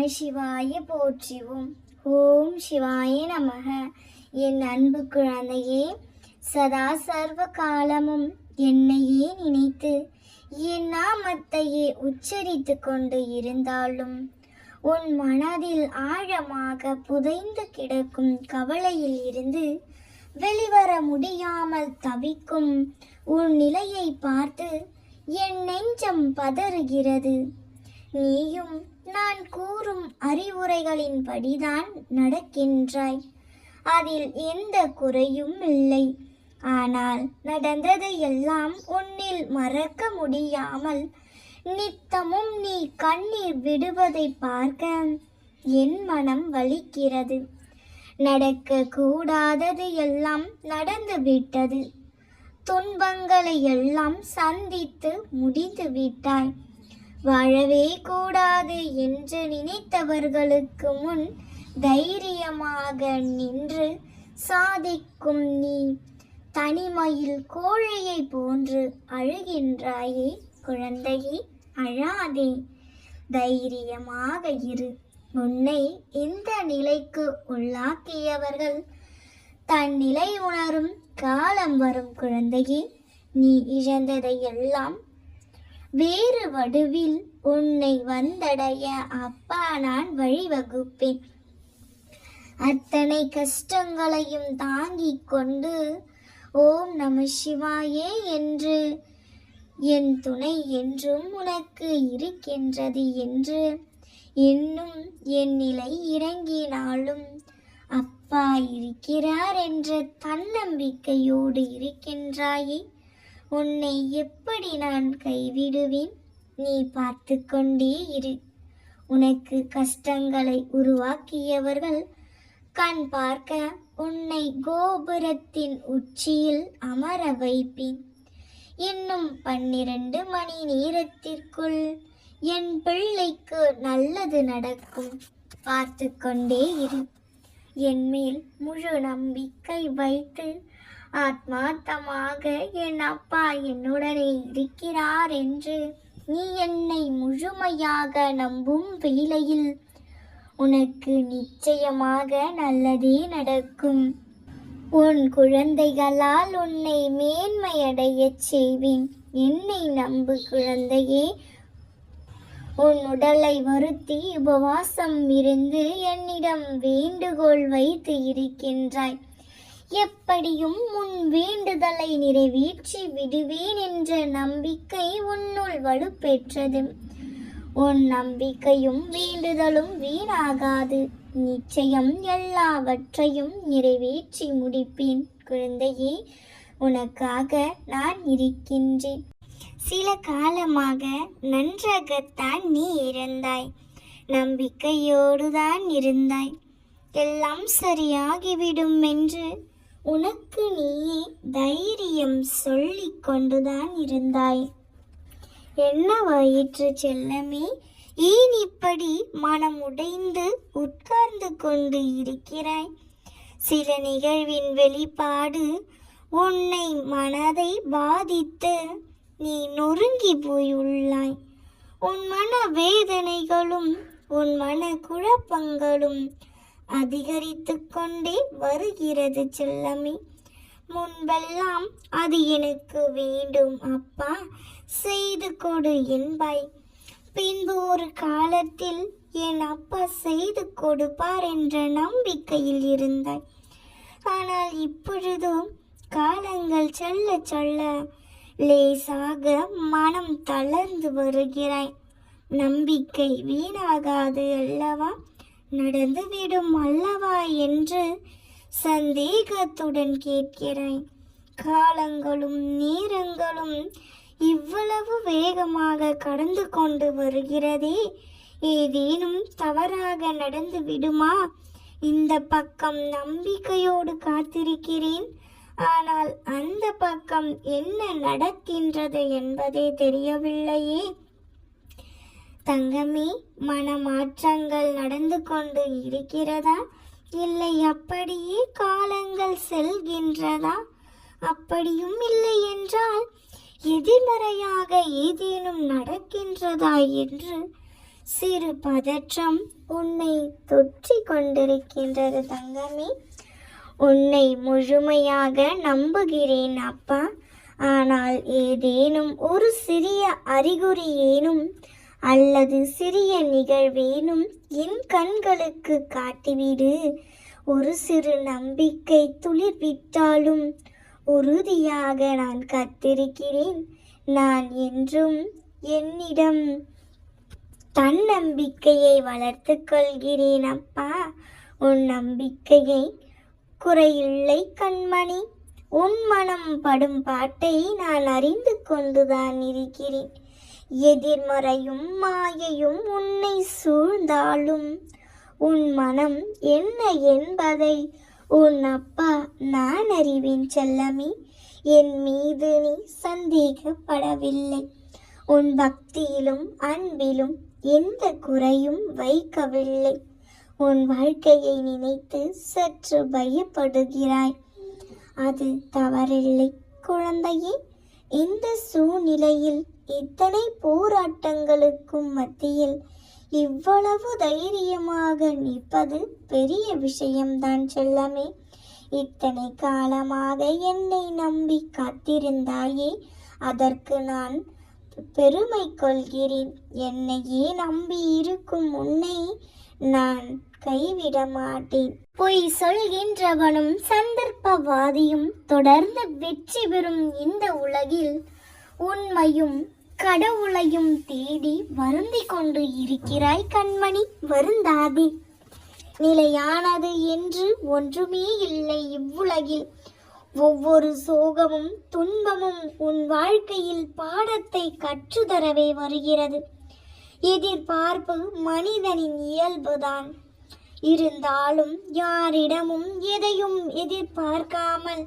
நம சிவாய போற்றிவோம். ஓம் சிவாய நமக. என் அன்பு குழந்தையே சதா சர்வ காலமும் என்னையே நினைத்து என் நாமத்தையே உச்சரித்து கொண்டு இருந்தாலும் உன் மனதில் ஆழமாக புதைந்து கிடக்கும் கவலையில் இருந்து வெளிவர முடியாமல் தவிக்கும் உன் நிலையை பார்த்து என் நெஞ்சம் பதறுகிறது. நீயும் நான் கூறும் அறிவுரைகளின்படிதான் நடக்கின்றாய். அதில் எந்த குறையும் இல்லை. ஆனால் நடந்ததை எல்லாம் உன்னில் மறக்க முடியாமல் நித்தமும் நீ கண்ணீர் விடுவதை பார்க்க என் மனம் வலிக்கிறது. நடக்க கூடாதது எல்லாம் நடந்து விட்டது துன்பங்களை எல்லாம் சந்தித்து முடிந்து விட்டாய் வாழவே கூடாது என்று நினைத்தவர்களுக்கு முன் தைரியமாக நின்று சாதிக்கும் நீ தனிமையில் கோழையை போன்று அழுகின்றாயே குழந்தையே அழாதே. தைரியமாக இரு. உன்னை இந்த நிலைக்கு உள்ளாக்கியவர்கள் தன் நிலை உணரும் காலம் வரும் குழந்தையே. நீ இழந்ததை எல்லாம் வேறு வடுவில் உன்னை வந்தடைய அப்பா நான் வழிவகுப்பேன். அத்தனை கஷ்டங்களையும் தாங்கிக் கொண்டு ஓம் நம சிவாயே என்று என் துணை என்றும் உனக்கு இருக்கின்றது என்று இன்னும் என் நிலை இறங்கினாலும் அப்பா இருக்கிறார் என்ற தன்னம்பிக்கையோடு இருக்கின்றாயே. உன்னை எப்படி நான் கைவிடுவேன்? நீ பார்த்து கொண்டே இரு. உனக்கு கஷ்டங்களை உருவாக்கியவர்கள் கண் பார்க்க உன்னை கோபுரத்தின் உச்சியில் அமர வைப்பேன். இன்னும் பன்னிரண்டு மணி நேரத்திற்குள் என் பிள்ளைக்கு நல்லது நடக்கும். பார்த்து கொண்டே இரு. என் மேல் முழு நம்பிக்கை வைத்து ஆத்மார்த்தமாக என் அப்பா என்னுடனே இருக்கிறார் என்று நீ என்னை முழுமையாக நம்பும் வேளையில் உனக்கு நிச்சயமாக நல்லதே நடக்கும். உன் குழந்தைகளால் உன்னை மேன்மையடையச் செய்வேன். என்னை நம்பு குழந்தையே. உன் உடலை வருத்தி உபவாசம் இருந்து என்னிடம் வேண்டுகோள் வைத்து இருக்கின்றாய். எப்படியும் உன் வேண்டுதலை நிறைவேற்றி விடுவேன் என்ற நம்பிக்கை உன்னுள் வலுப்பெற்றது. உன் நம்பிக்கையும் வேண்டுதலும் வீணாகாது. நிச்சயம் எல்லாவற்றையும் நிறைவேற்றி முடிப்பேன். குழந்தையே உனக்காக நான் இருக்கின்றேன். சில காலமாக நன்றாகத்தான் நீ இருந்தாய் நம்பிக்கையோடுதான் இருந்தாய். எல்லாம் சரியாகிவிடும் என்று உனக்கு நீயே தைரியம் சொல்லி கொண்டுதான் இருந்தாய். என்னவாயிற்று செல்லமே? ஏன் இப்படி மனம் உடைந்து உட்கார்ந்து கொண்டு இருக்கிறாய்? சில நிகழ்வின் வெளிப்பாடு உன்னை மனதை பாதித்து நீ நொறுங்கி போயுள்ளாய். உன் மன வேதனைகளும் உன் மன குழப்பங்களும் அதிகரித்து கொண்டே வருகிறது செல்லமே. முன்பெல்லாம் அது எனக்கு வேண்டும் அப்பா செய்து கொடு என்பாய். பின்பு ஒரு காலத்தில் என் அப்பா செய்து கொடுப்பார் என்ற நம்பிக்கையில் இருந்தாய். ஆனால் இப்பொழுதும் காலங்கள் செல்ல சொல்ல லேசாக மனம் தளர்ந்து வருகிறாய். நம்பிக்கை வீணாகாது அல்லவா? நடந்துவிடும் அல்லவா என்று சந்தேகத்துடன் கேட்கிறேன் காலங்களும் நேரங்களும் இவ்வளவு வேகமாக கடந்து கொண்டு வருகிறதே. ஏதேனும் தவறாக நடந்து விடுமா? இந்த பக்கம் நம்பிக்கையோடு காத்திருக்கிறேன். ஆனால் அந்த பக்கம் என்ன நடக்கின்றது என்பதே தெரியவில்லையே. தங்கமே மனமாற்றங்கள் நடந்து கொண்டு இருக்கிறதா? இல்லை அப்படியே காலங்கள் செல்கின்றதா? அப்படியும் இல்லை என்றால் எதிர்மறையாக ஏதேனும் நடக்கின்றதா என்று சிறு பதற்றம் உன்னை தொற்றி கொண்டிருக்கின்றது தங்கமே. உன்னை முழுமையாக நம்புகிறேன் அப்பா. ஆனால் ஏதேனும் ஒரு சிறிய அறிகுறி ஏனும் அல்லது சிறிய நிகழ்வேனும் என் கண்களுக்கு காட்டிவிடு. ஒரு சிறு நம்பிக்கை துளிர்விட்டாலும் உறுதியாக நான் கத்திருக்கிறேன். நான் என்றும் என்னிடம் தன்னம்பிக்கையை வளர்த்து கொள்கிறேன் அப்பா. உன் நம்பிக்கையை குறையில்லை கண்மணி. உன் மனம் படும் பாட்டை நான் அறிந்து கொண்டுதான் இருக்கிறேன். எதிர்மறையும் மாயையும் உன்னை சூழ்ந்தாலும் உன் மனம் என்ன என்பதை உன் அப்பா நான் அறிவேன் செல்லமே. என் மீது நீ சந்தேகப்படவில்லை. உன் பக்தியிலும் அன்பிலும் எந்த குறையும் வைக்கவில்லை. உன் வாழ்க்கையை நினைத்து சற்று பயப்படுகிறாய். அது தவறில்லை குழந்தையே. இந்த சூழ்நிலையில் இத்தனை போராட்டங்களுக்கும் மத்தியில் இவ்வளவு தைரியமாக நிற்பது பெரிய விஷயம்தான் செல்லமே. இத்தனை காலமாக என்னை நம்பி காத்திருந்தாயே அதற்கு நான் பெருமை கொள்கிறேன். என்னையே நம்பி இருக்கும் உன்னை நான் கைவிட மாட்டேன். பொய் சொல்கின்றவனும் சந்தர்ப்பவாதியும் தொடர்ந்து வெற்றி பெறும் இந்த உலகில் உண்மையும் கடவுளையும் தேடி வருந்தி கொண்டு இருக்கிறாய் கண்மணி வருந்தாதே. நிலையானது என்று ஒன்றுமே இல்லை இவ்வுலகில். ஒவ்வொரு சோகமும் துன்பமும் உன் வாழ்க்கையில் பாடத்தை கற்றுதரவே வருகிறது. எதிர்பார்ப்பு மனிதனின் இயல்புதான். இருந்தாலும் யாரிடமும் எதையும் எதிர்பார்க்காமல்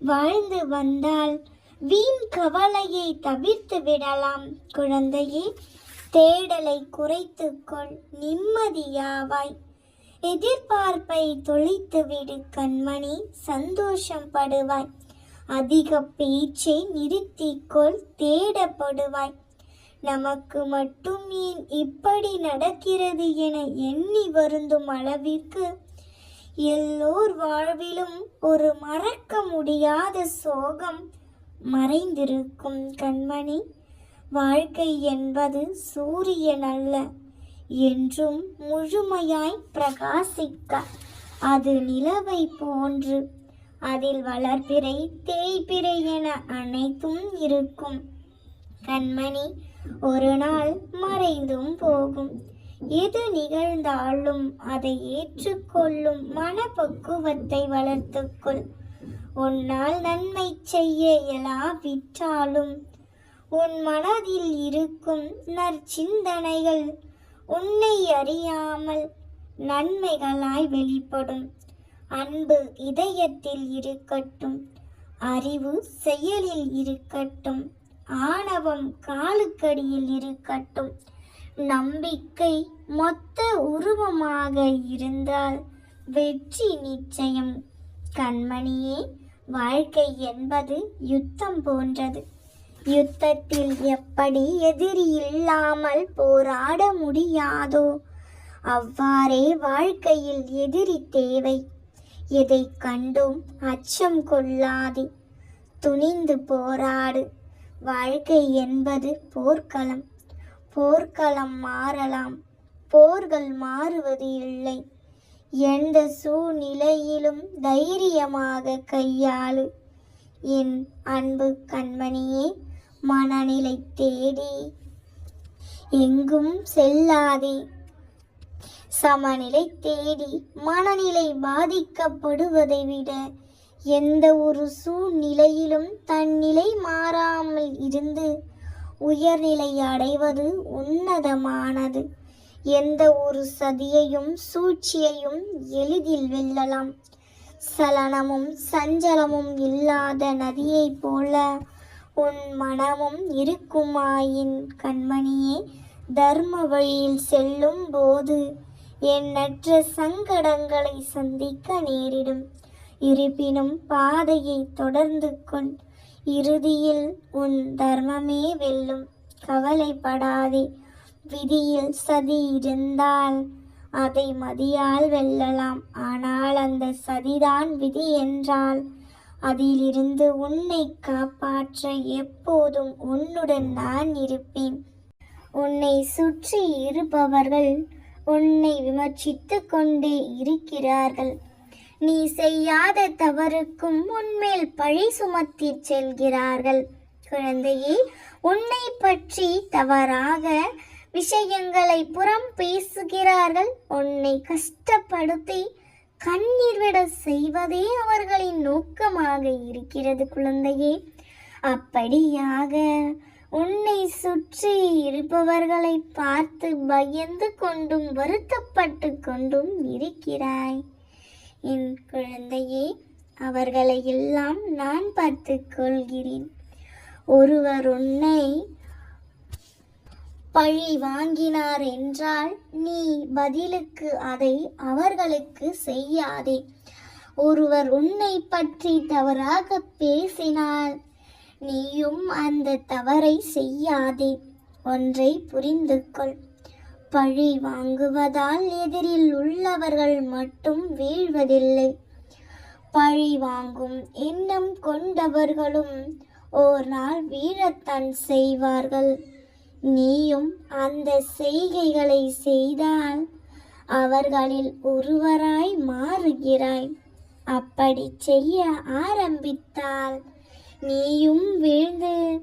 வாழ்ந்து வந்தால் வீண் கவலையை தவிர்த்து விடலாம். குழந்தையே தேடலை குறைத்துக்கொள். நிம்மதியாவாய் எதிர்பார்ப்பை தொலைத்து விடு கண்மணி. சந்தோஷம் படுவாய். அதிக பேச்சை நிறுத்திக்கொள். தேடப்படுவாய். நமக்கு மட்டும் ஏன் இப்படி நடக்கிறது என எண்ணி வருந்தும் அளவிற்கு எல்லோர் வாழ்விலும் ஒரு மறக்க முடியாத சோகம் மறைந்திருக்கும் கண்மணி வாழ்க்கை என்பது சூரியன் அல்ல என்றும் முழுமையாய் பிரகாசிக்க அது நிலவை போன்று அதில் வளர்பிறை தேய்பிறை என அனைத்தும் இருக்கும். கண்மணி ஒரு நாள் மறைந்தும் போகும். எது நிகழ்ந்தாலும் அதை ஏற்றுக்கொள்ளும் மனப்பக்குவத்தை வளர்த்துக்கொள் உன்னால் நன்மை செய்ய இயலாவிட்டாலும் உன் மனதில் இருக்கும் நற்சிந்தனைகள் உன்னை அறியாமல் நன்மைகளாய் வெளிப்படும். அன்பு இதயத்தில் இருக்கட்டும் அறிவு செயலில் இருக்கட்டும் ஆணவம் காலுக்கடியில் இருக்கட்டும் நம்பிக்கை மொத்த உருவமாக இருந்தால் வெற்றி நிச்சயம். கண்மணியே வாழ்க்கை என்பது யுத்தம் போன்றது. யுத்தத்தில் எப்படி எதிரி இல்லாமல் போராட முடியாதோ அவ்வாறே வாழ்க்கையில் எதிரி தேவை. எதை கண்டும் அச்சம் கொள்ளாதே. துணிந்து போராடு. வாழ்க்கை என்பது போர்க்களம். போர்க்களம் மாறலாம். போர்கள் மாறுவது இல்லை. எந்த சூழ்நிலையிலும் தைரியமாக கையாளு. என் அன்பு கண்மணியே மனநிலை தேடி எங்கும் செல்லாதே. சமநிலை தேடி மனநிலை பாதிக்கப்படுவதை விட எந்த ஒரு சூழ்நிலையிலும் தன்னிலை மாறாமல் இருந்து உயர்நிலை அடைவது உன்னதமானது. எந்த ஒரு சதியையும் சூழ்ச்சியையும் எளிதில் வெல்லலாம். சலனமும் சஞ்சலமும் இல்லாத நதியைப் போல உன் மனமும் இருக்குமாயின் கண்மணியே தர்ம வழியில் செல்லும் போது எண்ணற்ற சங்கடங்களை சந்திக்க நேரிடும். இருப்பினும் பாதையை தொடர்ந்து கொள். இறுதியில் உன் தர்மமே வெல்லும். கவலைப்படாதே. விதியில் சதி இருந்தால் அதை மதியால் வெல்லலாம். ஆனால் அந்த சதிதான் விதி என்றால் அதிலிருந்து உன்னை காப்பாற்ற எப்போதும் உன்னுடன் நான் இருப்பேன். உன்னை சுற்றி இருப்பவர்கள் உன்னை விமர்சித்து கொண்டே இருக்கிறார்கள். நீ செய்யாத தவறுக்கும் உன்மேல் பழி சுமத்தி செல்கிறார்கள். குழந்தையே உன்னை பற்றி தவறாக விஷயங்களை புறம் பேசுகிறார்கள். உன்னை கஷ்டப்படுத்தி கண்ணீர் விட செய்வதே அவர்களின் நோக்கமாக இருக்கிறது குழந்தையே. அப்படியாக உன்னை சுற்றி இருப்பவர்களை பார்த்து பயந்து கொண்டும் வருத்தப்பட்டு கொண்டும் இருக்கிறாய். என் குழந்தையே அவர்களை எல்லாம் நான் பார்த்து கொள்கிறேன். ஒருவர் உன்னை பழி வாங்கினார் என்றால் நீ பதிலுக்கு அதை அவர்களுக்கு செய்யாதே. ஒருவர் உன்னை பற்றி தவறாக பேசினால் நீயும் அந்த தவறை செய்யாதே. ஒன்றை புரிந்து கொள் பழி வாங்குவதால் எதிரில் உள்ளவர்கள் மட்டும் வீழ்வதில்லை. பழி வாங்கும் எண்ணம் கொண்டவர்களும் ஓர் நாள் வீழத்தான் செய்வார்கள். நீயும் அந்த செய்கைகளை செய்தால் அவர்களில் ஒருவராய் மாறுகிறாய். அப்படி செய்ய ஆரம்பித்தால் நீயும் வீழ்ந்து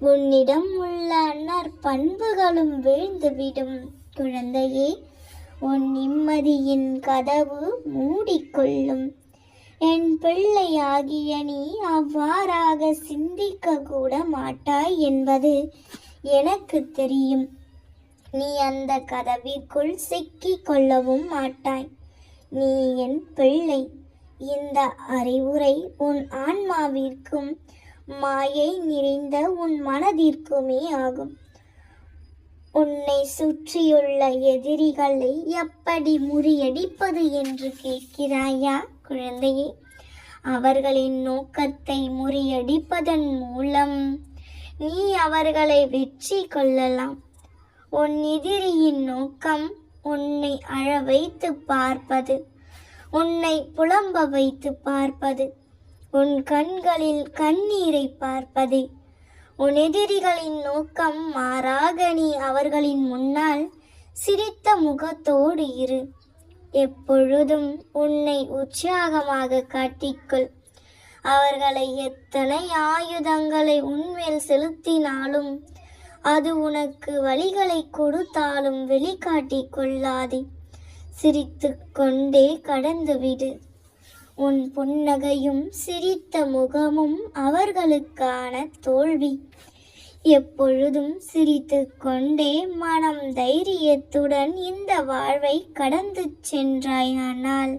உன்னிடம் உள்ள நற்பண்புகளும் வீழ்ந்துவிடும். குழந்தையே உன் நிம்மதியின் கதவு மூடிக்கொள்ளும். என் பிள்ளையாகிய நீ அவ்வாறாக சிந்திக்க கூட மாட்டாய் என்பது எனக்கு தெரியும். நீ அந்த கதவிற்குள் சிக்கிக் கொள்ளவும் மாட்டாய். நீ என் பிள்ளை. இந்த அறிவுரை உன் ஆன்மாவிற்கும் மாயை நிறைந்த உன் மனதிற்குமே ஆகும். உன்னை சுற்றியுள்ள எதிரிகளை எப்படி முறியடிப்பது என்று கேட்கிறாயா குழந்தையே? அவர்களின் நோக்கத்தை முறியடிப்பதன் மூலம் நீ அவர்களை வெற்றி கொள்ளலாம் உன் எதிரியின் நோக்கம் உன்னை அழ வைத்து பார்ப்பது. உன்னை புலம்ப வைத்து பார்ப்பது. உன் கண்களில் கண்ணீரை பார்ப்பதே. உன் எதிரிகளின் நோக்கம் மாறாக நீ அவர்களின் முன்னால் சிரித்த முகத்தோடு இரு. எப்பொழுதும் உன்னை உற்சாகமாக காட்டிக்கொள். அவர்களை எத்தனை ஆயுதங்களை உன்மேல் செலுத்தினாலும் அது உனக்கு வழிகளை கொடுத்தாலும் வெளிக்காட்டி கொள்ளாதே. சிரித்து கொண்டே கடந்துவிடு உன் புன்னகையும் சிரித்த முகமும் அவர்களுக்கான தோல்வி. எப்பொழுதும் சிரித்து கொண்டே மனம் தைரியத்துடன் இந்த வாழ்வை கடந்து சென்றாயானால்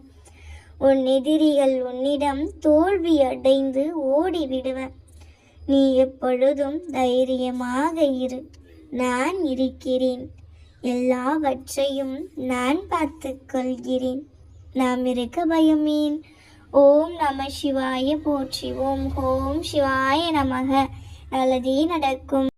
உன் எதிரிகள் உன்னிடம் தோல்வி அடைந்து ஓடிவிடுவர். நீ எப்பொழுதும் தைரியமாக இரு. நான் இருக்கிறேன். எல்லாவற்றையும் நான் பார்த்துக்கொள்கிறேன் நாம் இருக்க பயமேன் ஓம் நம சிவாய போற்றி. ஓம் ஓம் சிவாய நமக. நல்லதே நடக்கும்.